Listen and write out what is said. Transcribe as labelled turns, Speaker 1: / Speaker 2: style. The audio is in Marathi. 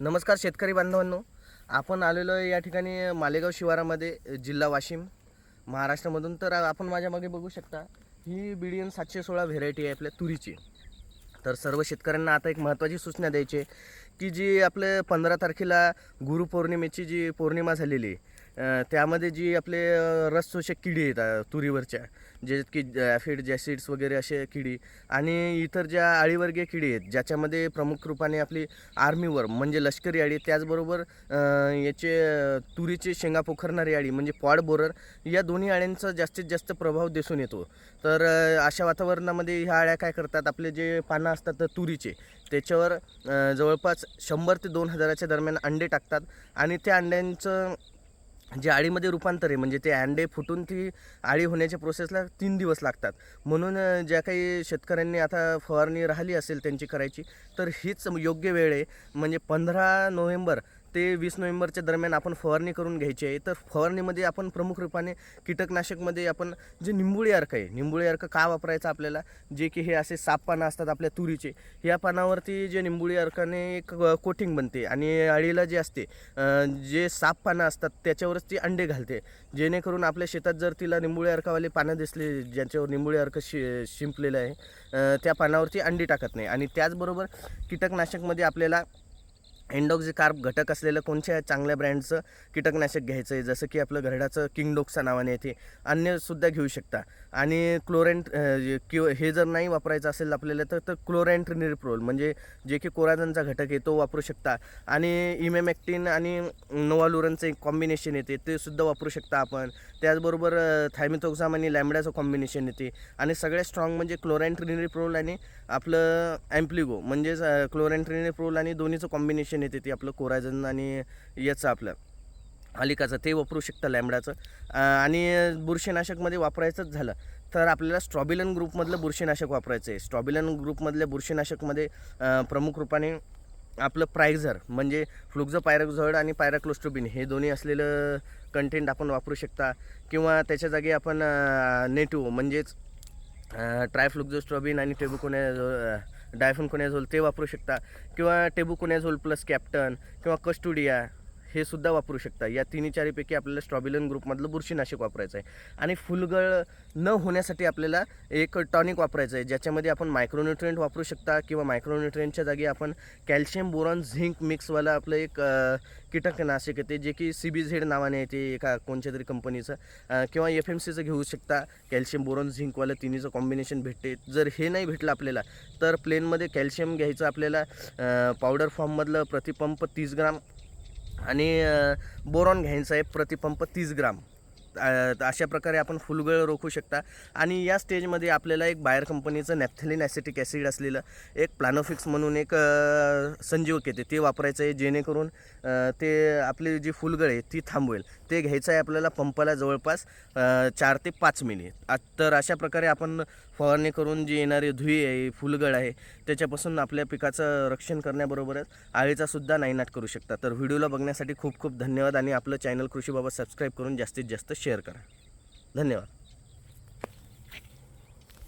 Speaker 1: नमस्कार शेतकरी बांधवांनो. आपण आलेलो आहे या ठिकाणी मालेगाव शिवारामध्ये जिल्हा वाशिम महाराष्ट्रामधून. तर आपण माझ्या मागे बघू शकता ही बी डी एन सातशे सोळा व्हेरायटी आहे आपल्या तुरीची. तर सर्व शेतकऱ्यांना आता एक महत्त्वाची सूचना द्यायची आहे की जी आपले पंधरा तारखेला गुरुपौर्णिमेची जी पौर्णिमा झालेली आहे त्यामध्ये जी आपले अं, रसशोषक किडी येतात तुरीवरच्या जे की ॲफिड जॅसिड्स वगैरे असे किडी आणि इतर ज्या आळीवर्गीय किडी आहेत ज्याच्यामध्ये प्रमुख रूपाने आपली आर्मीवर म्हणजे लष्करी आळी त्याचबरोबर याचे तुरीचे शेंगा पोखरणारी आळी म्हणजे पॉड बोरर या दोन्ही आळ्यांचा जास्तीत जास्त प्रभाव दिसून येतो. तर अशा वातावरणामध्ये ह्या आळ्या काय करतात आपले जे पानं असतात तुरीचे त्याच्यावर जवळपास शंभर ते दोन हजाराच्या दरम्यान अंडे टाकतात आणि त्या अंड्यांचं जे आळीमध्ये रूपांतर आहे म्हणजे ते अंडे फुटून ती आळी होण्याच्या प्रोसेसला तीन दिवस लागतात. म्हणून ज्या काही शेतकऱ्यांनी आता फवारणी राहिली असेल त्यांची करायची तर हीच योग्य वेळ आहे. म्हणजे पंधरा नोव्हेंबर ते वीस नोव्हेंबरच्या दरम्यान आपण फवारणी करून घ्यायची आहे. तर फवारणीमध्ये आपण प्रमुख रूपाने कीटकनाशकमध्ये आपण जे निंबुळी अर्क आहे निंबुळी अर्क का वापरायचं आपल्याला? जे की हे असे साप पानं असतात आपल्या तुरीचे. या पानावरती जे निंबुळी अर्काने एक कोटिंग बनते आणि अळीला जे असते जे साप पानं असतात त्याच्यावरच ती अंडे घालते. जेणेकरून आपल्या शेतात जर तिला निंबुळी अर्कावाले पानं दिसले ज्यांच्यावर निंबुळी अर्क शि शिंपलेलं आहे त्या पानावरती अंडी टाकत नाही. आणि त्याचबरोबर कीटकनाशकमध्ये आपल्याला एन्डॉक्झिकार्प घटक असलेलं कोणत्या चांगल्या ब्रँडचं कीटकनाशक घ्यायचं आहे जसं की आपलं घरडाचं किंगडोक्सच्या नावाने येते. अन्यसुद्धा घेऊ शकता. आणि क्लोरेंट किंवा हे जर नाही वापरायचं असेल आपल्याला तर तर क्लोरेंट निरप्रोल म्हणजे जे की कोराजनचा घटक आहे तो वापरू शकता. आणि इमेमॅक्टिन आणि नोवालुरनचं एक कॉम्बिनेशन येते ते सुद्धा वापरू शकता आपण. त्याचबरोबर थायमिथोक्झाम आणि लॅमड्याचं कॉम्बिनेशन येते. आणि सगळ्यात स्ट्रॉंग म्हणजे क्लोरेंट निरप्रोल आणि आपलं ॲम्प्लिगो म्हणजेच क्लोरेंट निरप्रोल आणि दोन्हीचं कॉम्बिनेशन येते ते आपलं कोरायजन आणि याचं आपलं अलिकाचं ते वापरू शकता लॅमडाचं आणि बुरशीनाशकमध्ये वापरायचंच झालं. तर आपल्याला स्ट्रॉबिलन ग्रुपमधलं बुरशीनाशक वापरायचं आहे. स्ट्रॉबिलन ग्रुपमधल्या बुरशीनाशकमध्ये प्रमुख रूपाने आपलं प्रायझर म्हणजे फ्लुक्झो पायरोक्झॉइड आणि पायराक्लोस्ट्रोबिन हे दोन्ही असलेलं कंटेंट आपण वापरू शकता. किंवा त्याच्या जागी आपण नेटिव्ह म्हणजेच ट्रायफ्लुक्झोस्ट्रॉबिन आणि डायफन डायफोनकोनॅझोल ते वापरू शकता. किंवा टेबू टेबुकोनॅझोल प्लस कॅप्टन किंवा कस्टुडिया. हे सुद्धा वापरू शकता. या तिन्ही चारीपैकी आपल्याला स्ट्रॉबिलन ग्रुपमधलं बुरशीनाशक वापरायचं आहे. आणि फुलगळ न होण्यासाठी आपल्याला एक टॉनिक वापरायचं आहे ज्याच्यामध्ये आपण मायक्रोन्युट्रियंट वापरू शकता किंवा मायक्रोन्युट्रियंटच्या जागी आपण कॅल्शियम बोरॉन झिंक मिक्सवालं आपलं एक कीटकनाशक येते जे की सी बी झेड नावाने येते एका कोणत्या तरी कंपनीचं किंवा एफ एम सीचं घेऊ शकता. कॅल्शियम बोरॉन झिंकवालं तिन्हीचं कॉम्बिनेशन भेटते. जर हे नाही भेटलं आपल्याला तर प्लेनमध्ये कॅल्शियम घ्यायचं आपल्याला पावडर फॉर्ममधलं प्रतिपंप तीस ग्राम आणि बोरॉन घ्यायचं आहे प्रतिपंप तीस ग्राम. अशा प्रकारे आपण फुलगळ रोखू शकता. आणि या स्टेजमध्ये आपल्याला एक बायर कंपनीचं नॅफ्थलिन ॲसिटिक ॲसिड असलेलं एक प्लॅनोफिक्स म्हणून एक संजीवक येते. ते वापरायचं आहे जेणेकरून ते आपली जी फुलगळ आहे ती थांबवेल. ते घ्यायचं आहे आपल्याला पंपाला जवळपास चार ते पाच मिनिट आ- तर अशा प्रकारे आपण फवारणी करून जी येणारी धुई आहे फुलगळ आहे त्याच्यापासून आपल्या पिकाचं रक्षण करण्याबरोबरच आळीचा सुद्धा नायनाट करू शकता. तर व्हिडिओला बघण्यासाठी खूप खूप धन्यवाद आणि आपलं चॅनल कृषीबाबत सबस्क्राईब करून जास्तीत जास्त शेअर करा. धन्यवाद.